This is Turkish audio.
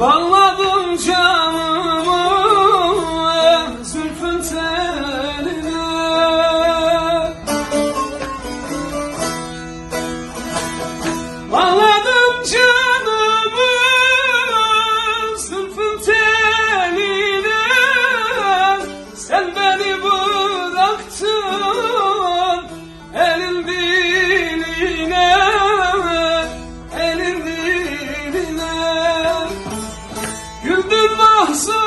Bağladım canımı answer.